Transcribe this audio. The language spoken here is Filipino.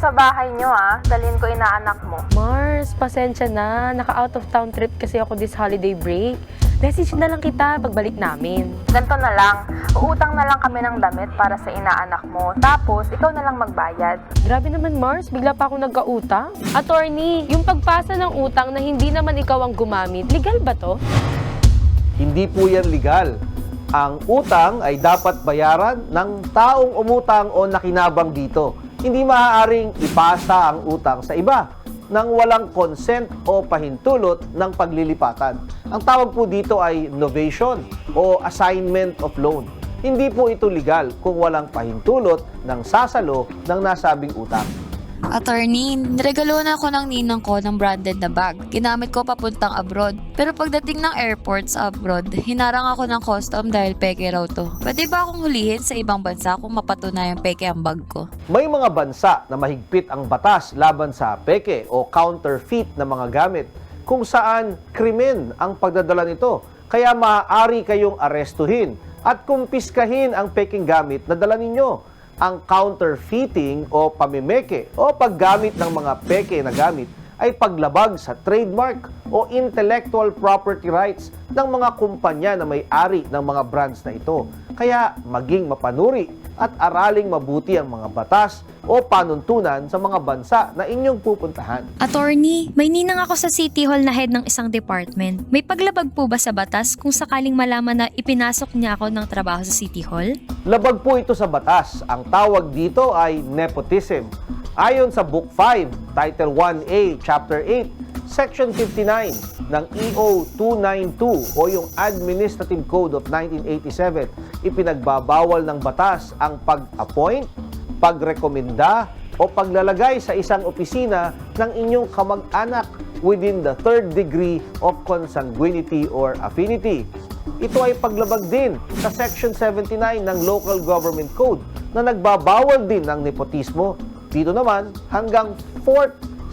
sa bahay nyo ah. Dalhin ko inaanak mo. Mars, pasensya na. Naka-out of town trip kasi ako this holiday break. Message na lang kita pagbalik namin. Ganto na lang. Uutang na lang kami ng damit para sa inaanak mo. Tapos, ikaw na lang magbayad. Grabe naman Mars, bigla pa ako nagka-utang. Attorney, yung pagpasa ng utang na hindi naman ikaw ang gumamit, legal ba to? Hindi po yan legal. Ang utang ay dapat bayaran ng taong umutang o nakinabang dito. Hindi maaaring ipasa ang utang sa iba nang walang consent o pahintulot ng paglilipatan. Ang tawag po dito ay novation o assignment of loan. Hindi po ito legal kung walang pahintulot ng sasalo ng nasabing utang. Attorney, niregalo na ako ng ninang ko ng branded na bag. Ginamit ko papuntang abroad. Pero pagdating ng airport sa abroad, hinarang ako ng custom dahil peke raw to. Pwede ba akong hulihin sa ibang bansa kung mapatunayang peke ang bag ko? May mga bansa na mahigpit ang batas laban sa peke o counterfeit na mga gamit kung saan krimen ang pagdadala nito. Kaya maaari kayong arestuhin at kumpiskahin ang peking gamit na dala ninyo. Ang counterfeiting o pamimeke o paggamit ng mga peke na gamit ay paglabag sa trademark o intellectual property rights ng mga kumpanya na may-ari ng mga brands na ito. Kaya maging mapanuri at araling mabuti ang mga batas o panuntunan sa mga bansa na inyong pupuntahan. Attorney, may ninang ako sa City Hall na head ng isang department. May paglabag po ba sa batas kung sakaling malaman na ipinasok niya ako ng trabaho sa City Hall? Labag po ito sa batas. Ang tawag dito ay nepotism. Ayon sa Book 5, Title 1A, Chapter 8, Section 59 ng EO 292 o yung Administrative Code of 1987, ipinagbabawal ng batas ang pag-appoint, pagrekomenda o paglalagay sa isang opisina ng inyong kamag-anak within the third degree of consanguinity or affinity. Ito ay paglabag din sa Section 79 ng Local Government Code na nagbabawal din ng nepotismo. Dito naman hanggang fourth